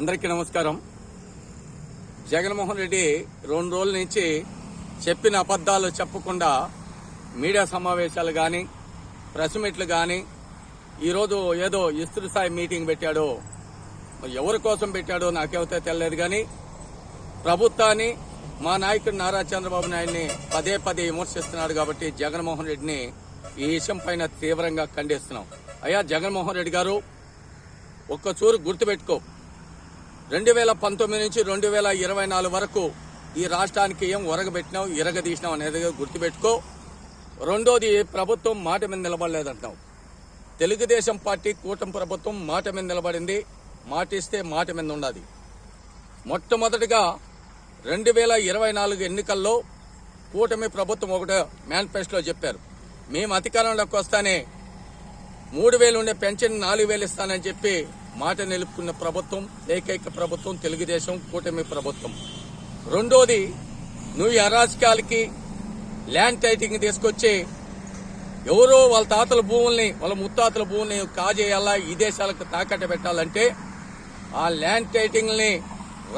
అందరికీ నమస్కారం. జగన్మోహన్ రెడ్డి రెండు రోజుల నుంచి చెప్పిన అబద్ధాలు చెప్పకుండా మీడియా సమావేశాలు కానీ ప్రెస్ మీట్లు కానీ ఈరోజు ఏదో ఇస్త్రీ స్థాయి మీటింగ్ పెట్టాడో ఎవరి కోసం పెట్టాడో నాకేమైతే తెలియదు కానీ ప్రభుత్వాన్ని మా నాయకుడు నారా చంద్రబాబు నాయుడిని పదే పదే విమర్శిస్తున్నాడు కాబట్టి జగన్మోహన్ రెడ్డిని ఈ విషయం పైన తీవ్రంగా ఖండిస్తున్నాం. అయ్యా జగన్మోహన్ రెడ్డి గారు ఒక్క చూరు గుర్తుపెట్టుకో. రెండు వేల పంతొమ్మిది నుంచి రెండు వేల ఇరవై నాలుగు వరకు ఈ రాష్ట్రానికి ఏం ఒరగబెట్టినావు ఇరగదీసినావు అనేది గుర్తుపెట్టుకో. రెండోది ప్రభుత్వం మాట మీద నిలబడలేదంటాం తెలుగుదేశం పార్టీ కూటమి ప్రభుత్వం మాట మీద నిలబడింది మాటిస్తే మాట మీద ఉన్నది మొట్టమొదటిగా రెండు వేల ఇరవై నాలుగు ఎన్నికల్లో కూటమి ప్రభుత్వం ఒకటి మేనిఫెస్టోలో చెప్పారు. మేము అధికారంలోకి వస్తానే మూడు వేలు ఉండే పెన్షన్ నాలుగు వేలు ఇస్తానని చెప్పి మాట నిలుపుకున్న ప్రభుత్వం ఏకైక ప్రభుత్వం తెలుగుదేశం కూటమి ప్రభుత్వం. రెండోది నువ్వు అరాజకాలకి ల్యాండ్ టైటింగ్ తీసుకొచ్చి ఎవరో వాళ్ళ తాతల భూముల్ని వాళ్ళ ముత్తాతల భూముల్ని కాజేయాలా ఈ దేశాలకు తాకట్టు పెట్టాలంటే ఆ ల్యాండ్ టైటింగ్ని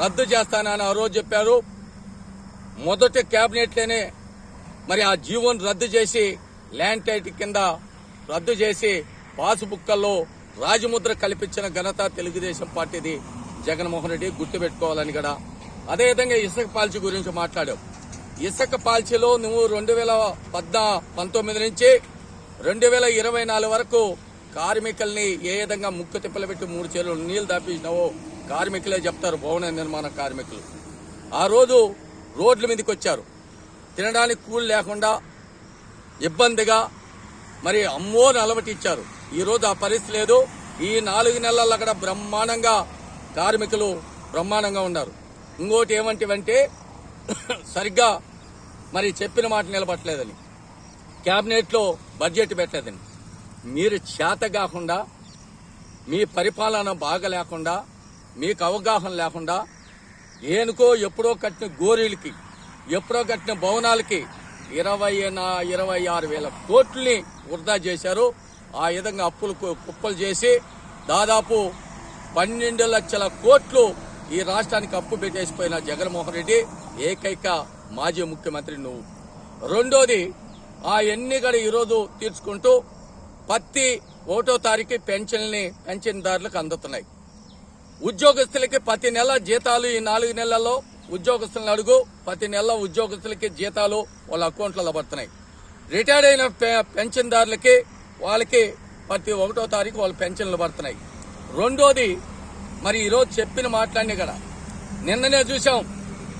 రద్దు చేస్తానని ఆ రోజు చెప్పారు. మొదటి క్యాబినెట్లోనే మరి ఆ జీవోని రద్దు చేసి ల్యాండ్ టైటింగ్ కింద రద్దు చేసి పాసుబుక్కల్లో రాజముద్ర కల్పించిన ఘనత తెలుగుదేశం పార్టీది జగన్మోహన్ రెడ్డి గుర్తుపెట్టుకోవాలని కూడా అదేవిధంగా ఇసుక పాల్చి గురించి మాట్లాడావు ఇసుక పాల్చిలో నువ్వు రెండు వేల పద్నా పంతొమ్మిది నుంచి రెండు వేల ఇరవై నాలుగు వరకు కార్మికుల్ని ఏ విధంగా ముక్కు తిప్పలు పెట్టి మూడు చేలు నీళ్ళు దాపించినావో కార్మికులే చెప్తారు భవన నిర్మాణ కార్మికులు. ఆ రోజు రోడ్ల మీదకి వచ్చారు. తినడానికి కూలి లేకుండా ఇబ్బందిగా మరి అమ్మోని అలవటిచ్చారు ఈ రోజు ఆ పరిస్థితి లేదు. ఈ నాలుగు నెలల్లో అక్కడ బ్రహ్మాండంగా కార్మికులు బ్రహ్మాండంగా ఉన్నారు. ఇంకోటి ఏమంటివంటే సరిగ్గా మరి చెప్పిన మాట నిలబట్టలేదని. క్యాబినెట్లో బడ్జెట్ పెట్టలేదని. మీరు చేత కాకుండా మీ పరిపాలన బాగా లేకుండా మీకు అవగాహన లేకుండా ఏనుకో ఎప్పుడో కట్టిన గోరీలకి ఎప్పుడో కట్టిన భవనాలకి ఇరవై నా- ఇరవై ఆరు వేల కోట్లని వృధా చేశారు. ఆ విధంగా అప్పులు కు- కుప్పలు చేసి దాదాపు పన్నెండు లక్షల కోట్లు ఈ రాష్ట్రానికి అప్పు పెట్టేసిపోయిన జగన్మోహన్ రెడ్డి ఏకైక మాజీ ముఖ్యమంత్రి నువ్వు. రెండోది ఆ ఎన్నికలు ఈరోజు తీర్చుకుంటూ పత్తి ఒకటో తారీఖు పెన్షన్ని పెన్షన్దారులకు అందుతున్నాయి. ఉద్యోగస్తులకి ప్రతి నెల జీతాలు ఈ నాలుగు నెలల్లో ఉద్యోగస్తులను అడుగు ప్రతి నెల ఉద్యోగస్తులకి జీతాలు వాళ్ళ అకౌంట్లలో పడుతున్నాయి. రిటైర్డ్ అయిన పె- పెన్షన్దారులకి వాళ్ళకి ప్రతి ఒకటో తారీఖు వాళ్ళ పెన్షన్లు పడుతున్నాయి. రెండోది మరి ఈరోజు చెప్పిన మాట్లాడిన కదా నిన్ననే చూసాం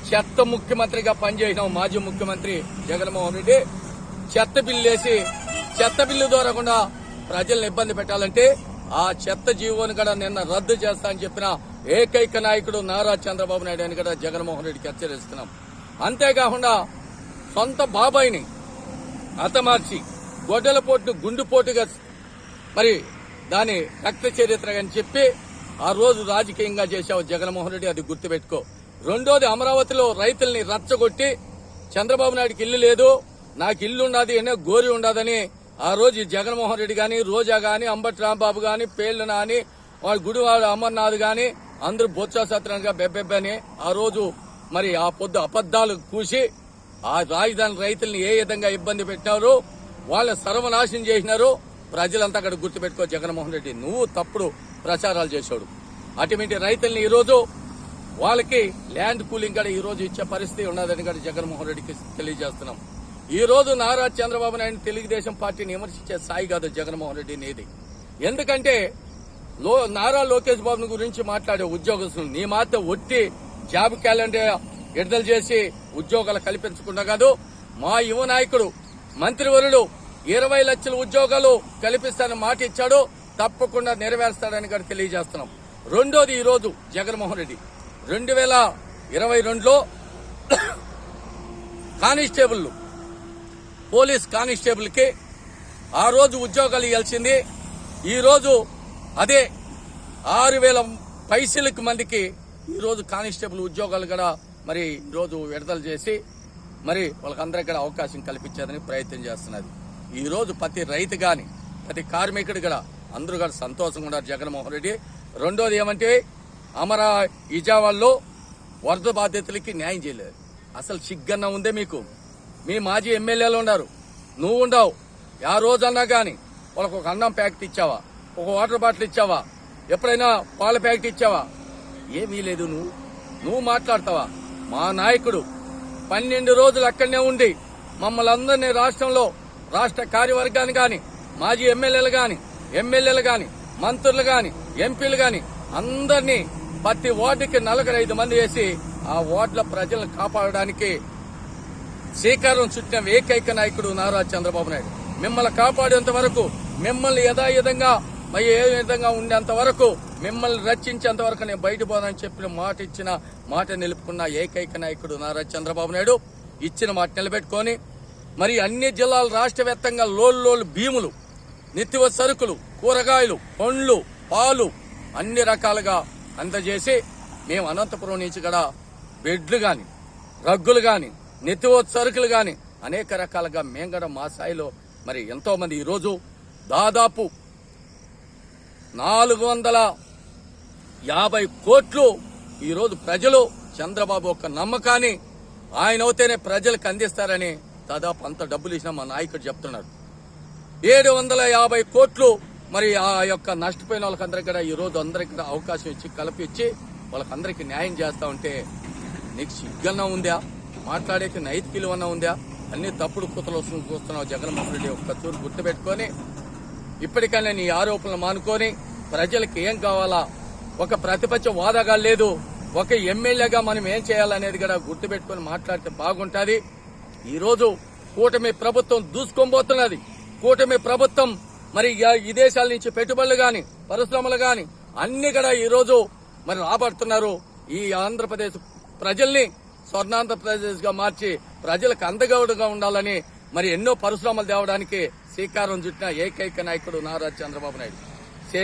చెత్త ముఖ్యమంత్రిగా పనిచేసినాం మాజీ ముఖ్యమంత్రి జగన్మోహన్ రెడ్డి. చెత్త బిల్లు వేసి చెత్త బిల్లు ద్వారా కూడా ప్రజలను ఇబ్బంది పెట్టాలంటే ఆ చెత్త జీవోని కూడా నిన్న రద్దు చేస్తా అని చెప్పిన ఏకైక నాయకుడు నారా చంద్రబాబు నాయుడు అని కూడా జగన్మోహన్ రెడ్డికి హెచ్చరిస్తున్నాం. అంతేకాకుండా సొంత బాబాయిని హతమార్చి గొడ్డలపోటును గుండుపోటుగా మరి దాని రక్త చరిత్ర అని చెప్పి ఆ రోజు రాజకీయంగా చేశావు జగన్మోహన్ రెడ్డి అది గుర్తుపెట్టుకో. రెండోది అమరావతిలో రైతుల్ని రచ్చగొట్టి చంద్రబాబు నాయుడికి ఇల్లు లేదు నాకు ఇల్లు ఉండదు అనే గోరి ఉండదని ఆ రోజు జగన్మోహన్ రెడ్డి గాని రోజా గాని అంబటి రాంబాబు గాని పేర్లు నాని వాడి గుడివాడు అమర్నాథ్ గాని అందరూ బొత్స సత్రంగా బెబ్బెబ్బని ఆ రోజు మరి ఆ పొద్దు అబద్దాలు కూసి ఆ రాజధాని రైతుల్ని ఏ విధంగా ఇబ్బంది పెట్టారు వాళ్ళని సర్వనాశనం చేసినారు. ప్రజలంతా అక్కడ గుర్తుపెట్టుకో జగన్మోహన్ రెడ్డి నువ్వు తప్పుడు ప్రచారాలు చేశాడు. అటువంటి రైతుల్ని ఈరోజు వాళ్ళకి ల్యాండ్ కూలింగ్ కూడా ఈరోజు ఇచ్చే పరిస్థితి ఉన్నదని కూడా జగన్మోహన్ రెడ్డికి తెలియజేస్తున్నాం. ఈ రోజు నారా చంద్రబాబు నాయుడు తెలుగుదేశం పార్టీని విమర్శించే స్థాయి కాదు జగన్మోహన్ రెడ్డి నీది. ఎందుకంటే లో నారా లోకేష్ బాబు గురించి మాట్లాడే ఉద్యోగస్తులు నీ మాత్రం ఒట్టి జాబ్ క్యాలెండర్ విడుదల చేసి ఉద్యోగాలు కల్పించకుండా కాదు మా యువ నాయకుడు మంత్రివరుడు ఇరవై లక్షల ఉద్యోగాలు కల్పిస్తానని మాట ఇచ్చాడు. తప్పకుండా నెరవేరుస్తాడని కూడా తెలియజేస్తున్నాం. రెండోది ఈరోజు జగన్మోహన్ రెడ్డి. రెండు వేల ఇరవై రెండులో కానిస్టేబుల్ పోలీస్ కానిస్టేబుల్కి ఆ రోజు ఉద్యోగాలు ఇవ్వాల్సింది. ఈరోజు అదే ఆరు వేల పైసలకు మందికి ఈరోజు కానిస్టేబుల్ ఉద్యోగాలు కూడా మరి ఈరోజు విడుదల చేసి మరి వాళ్ళకందరికీ కూడా అవకాశం కల్పించేదని ప్రయత్నం చేస్తున్నది. ఈ రోజు ప్రతి రైతు కానీ ప్రతి కార్మికుడు కూడా అందరూ కూడా సంతోషంగా ఉన్నారు జగన్మోహన్ రెడ్డి. రెండోది ఏమంటే అమరా ఇజావాల్లో వరద బాధితులకి న్యాయం చేయలేదు. అసలు సిగ్గన్న ఉందే మీకు. మీ మాజీ ఎమ్మెల్యేలు ఉన్నారు. నువ్వు ఉండవు. ఆ రోజన్నా కానీ వాళ్ళకు ఒక అన్నం ప్యాకెట్ ఇచ్చావా? ఒక వాటర్ బాటిల్ ఇచ్చావా? ఎప్పుడైనా పాల ప్యాకెట్ ఇచ్చావా? ఏమీ లేదు నువ్వు. నువ్వు మాట్లాడతావా? మా నాయకుడు పన్నెండు రోజులు అక్కడనే ఉండి మమ్మల్ని అందరినీ రాష్ట్రంలో రాష్ట్ర కార్యవర్గాన్ని కానీ మాజీ ఎమ్మెల్యేలు కానీ ఎమ్మెల్యేలు కానీ మంత్రులు కానీ ఎంపీలు కానీ అందరినీ ప్రతి వార్డుకి నలుగురు ఐదు మంది వేసి ఆ వార్డుల ప్రజలను కాపాడడానికి శ్రీకారం చుట్టిన ఏకైక నాయకుడు నారా చంద్రబాబు నాయుడు. మిమ్మల్ని కాపాడేంత వరకు మిమ్మల్ని యథాయుధంగా మరి ఏ విధంగా ఉండేంత వరకు మిమ్మల్ని రచించేంత వరకు నేను బయటపోనని చెప్పిన మాట ఇచ్చిన మాట నిలుపుకున్న ఏకైక నాయకుడు నారా చంద్రబాబు నాయుడు. ఇచ్చిన మాట నిలబెట్టుకొని మరి అన్ని జిల్లాల రాష్ట్ర వ్యాప్తంగా లోలు లోలు భీములు నిత్యవ సరుకులు కూరగాయలు పండ్లు పాలు అన్ని రకాలుగా అందజేసి మేము అనంతపురం నుంచి కూడా బెడ్లు కానీ రగ్గులు కానీ నిత్యవ సరుకులు కానీ అనేక రకాలుగా మేము కూడా మా స్థాయిలో మరి ఎంతోమంది ఈరోజు దాదాపు నాలుగు వందల యాభై కోట్లు ఈరోజు ప్రజలు చంద్రబాబు యొక్క నమ్మకాన్ని ఆయన అవుతేనే ప్రజలకు అందిస్తారని దాదాపు అంత డబ్బులు ఇచ్చిన మా నాయకుడు చెప్తున్నాడు. ఏడు వందల యాభై కోట్లు మరి ఆ యొక్క నష్టపోయిన వాళ్ళకందరికీ కూడా ఈ రోజు కూడా అవకాశం ఇచ్చి కల్పించి వాళ్ళకందరికీ న్యాయం చేస్తా ఉంటే నీకు సిగ్గన్నా ఉందా? మాట్లాడేకి నైతికలు అన్నా ఉందా? అన్ని తప్పుడు కూతలు వస్తు- చూస్తున్నావు జగన్మోహన్ రెడ్డి ఒక్క చూరు గుర్తుపెట్టుకొని ఇప్పటికైనా నీ ఆరోపణలు మానుకొని ప్రజలకు ఏం కావాలా? ఒక ప్రతిపక్ష వాదగా లేదు. ఒక ఎమ్మెల్యేగా మనం ఏం చేయాలనేది కూడా గుర్తుపెట్టుకొని మాట్లాడితే బాగుంటుంది. ఈరోజు కూటమి ప్రభుత్వం దూసుకొనిపోతున్నది. కూటమి ప్రభుత్వం మరి విదేశాల ఈ దేశాల నుంచి పెట్టుబడులు గాని పరిశ్రమలు గాని అన్ని కూడా ఈరోజు మరి రాబడుతున్నారు. ఈ ఆంధ్రప్రదేశ్ ప్రజల్ని స్వర్ణాంధ్రప్రదేశ్గా మార్చి ప్రజలకు అందగౌడుగా ఉండాలని మరి ఎన్నో పరిశ్రమలు తేవడానికి శ్రీకారం చుట్టిన ఏకైక నాయకుడు నారా చంద్రబాబు నాయుడు.